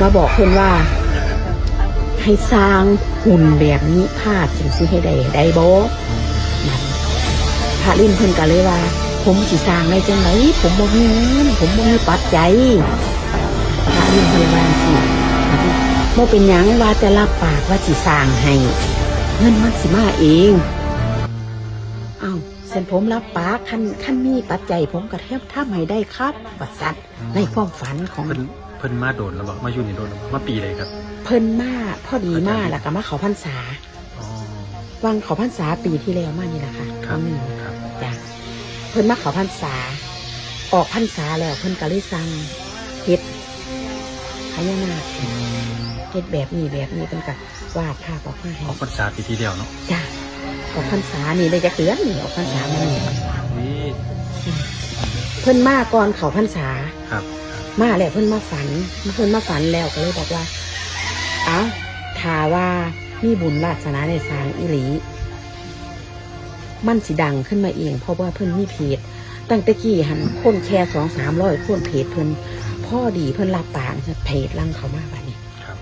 มาบอกเพิ่อนว่า ให้สร้างหุ่นแบบนี้ภาพจึงสิให้ได้ได้บ่นั่นพระลินเพิ่อนก็เลยว่า ผมสิสร้างได้จังไดผมบ่มีเงินผมบ่มีปัจจัยพระลินเพิ่นว่าสิบ่เป็นหยังว่าจะรับปากว่าสิสร้างให้ เงินมันสิมาเองเอ้าเส้นผมรับปากคันคันมีปัจจัยผมก็แทบทำให้ได้ครับบัดสัตว์ในความฝันของ เพิ่นเพิ่นมาโดนแล้วบอกมาอยู่นี่โดนแล้วบอกมาปีเลยครับเพิ่นมาพอดีมาแล้วก็มาเขาพรรษาอ๋อ วังเขาพรรษาปีที่แล้วมานี่แหละค่ะครับหนึ่งครับ จ้ะเพิ่นมาเขาพรรษา ออกพรรษาแล้วเพิ่นก็เลยสั่งเฮ็ดพญานาคอืมเฮ็ดแบบนี้แบบนี้เพิ่นก็วาดภาพออกมาให้ออกพรรษาปีที่เดียวเนาะจ้ะออกพรรษานี่ได้จักเดือนนี่ออกพรรษามานี่ นี่เพิ่นมาก่อนเขาพรรษา ครับ มาแล้วเพิ่นมาฝันเพิ่นมาฝันแล้วก็เลยบอกว่า เอ้าถ้าว่ามีบุญวาสนาในสร้างอิหลีมันสิดังขึ้นมาเอง เพราะว่าเพิ่นมีเพจตั้งแต่กี้หันคนแค่สองสามร้อยคนเพจเพิ่นพ่อดีเพิ่นรับปากเพจลังเขามาบัดนี้ครับ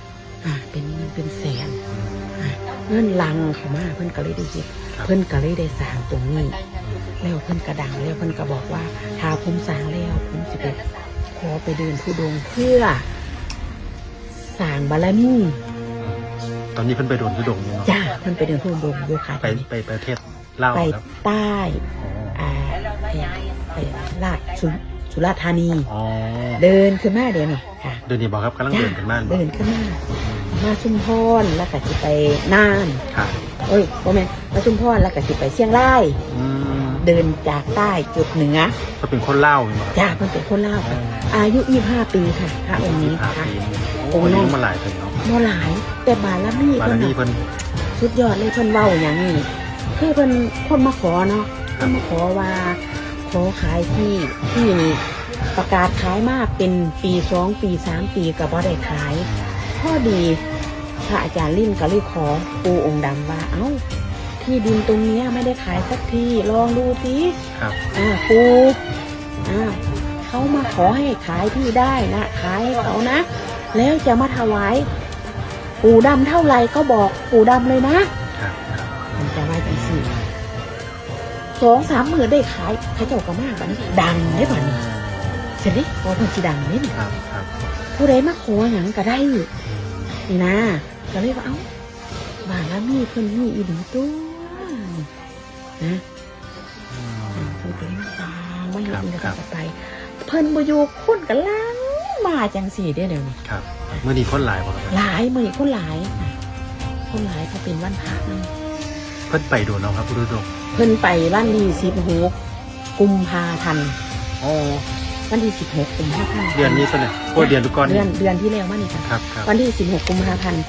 อ่า เป็นเงินเป็นแสนอ่าเงินลังเขามาเพิ่นก็เลยได้เฮ็ดครับเพิ่นก็เลยได้สร้างตรงนี้ แล้วเพิ่นกระดังแล้วเพิ่นก็บอกว่าถ้าผมสร้างแล้วผมสิไป ขอไปเดินผู้ดงค์เพื่อสร้างบารมีตอนนี้เพิ่นไปโดนที่ดงนี่เนาะจ้าเพิ่นไปเดินผู้ดงค์โยคะไปไปประเทศลาวไปครับใต้อ๋ออ่าไปไปลาดสุสุราษฎร์ธานี อ๋อเดินขึ้นมาเดี๋ยวนี้ค่ะ เดินนี่บอกครับกำลังจ้าเดินกันมากเดินขึ้นมามาชุมพรแล้วก็สิไปน่านครับเอ้ยบ่แม่นมาชุมพรแล้วก็สิไปเชียงรายอืม เดินจากใต้จุดเหนือก็เป็นคนเล่าวนี่บอกครับจ้าเพิ่นเป็นคนลาวค่ะ อายุ 25 ปีค่ะพระองค์นี้ห้าค่ะปีนี่องโอ้ค์ยนั้นมาหลายปีเนาะบ่หลาย แต่บารมีบารเพิ่นมีน่ะเพิ่นสุดยอดเลยเพิ่นเว้าอย่างนี้คือเพิ่นคนมาขอเนาะเพิ่นมาขอว่า ขอขายที่ที่นี่ประกาศขายมากเป็นปีสองปีสามปีก็บ่ได้ขายพอดีพระอาจารย์ลิ่นก็เลยขอปูองค์ดำว่าเอ้า ที่ดินตรงเนี้ยไม่ได้ขายสักที ลองดูสิครับ อ่าปูอ่าเขามาขอให้ขายที่ได้นะ ขายให้เขานะ แล้วจะมาถวายปูดำเท่าไหร่ก็บอกปูดำเลยนะครับครับมันจะไว้จังสี่สองสามหมื่นได้ขายเขาเจ้าก็มากบัดนี้ดังได้บัดนี้เสร็จดิพอเพิ่นสิดังนี่นี่ครับครับผู้ใดมาขอหยังก็ได้นี่นะก็เลยว่าเอ้าบ้านละมีเพิ่นมีอีหลีตัว นะอือ่ามเพิ่นก็เลยมาตามมาอยู่ครับนี่แล้วครัก็บไป เพิ่นบ่อยู่คนกันลังมาจังสี่เด้อเดี๋ยวนี้ครับเมื่อนี้คนหลายบ่ครับหลายมื้อนี้คนหลายค่ะคนหลายเพราะเป็นวันพระนั่นเพิ่นไปโดนเนาะครับผู้ดงเพิ่นไปวันที่16กุมภาพันธ์อ๋อวันที่16กุมภาพันธ์เดือนนี้ซะเนี่ยโอ้เดือนทุกก้อนเดือนเดือนที่แล้วมานี่ค่ะครับครับวันที่16กุมภาพันธ์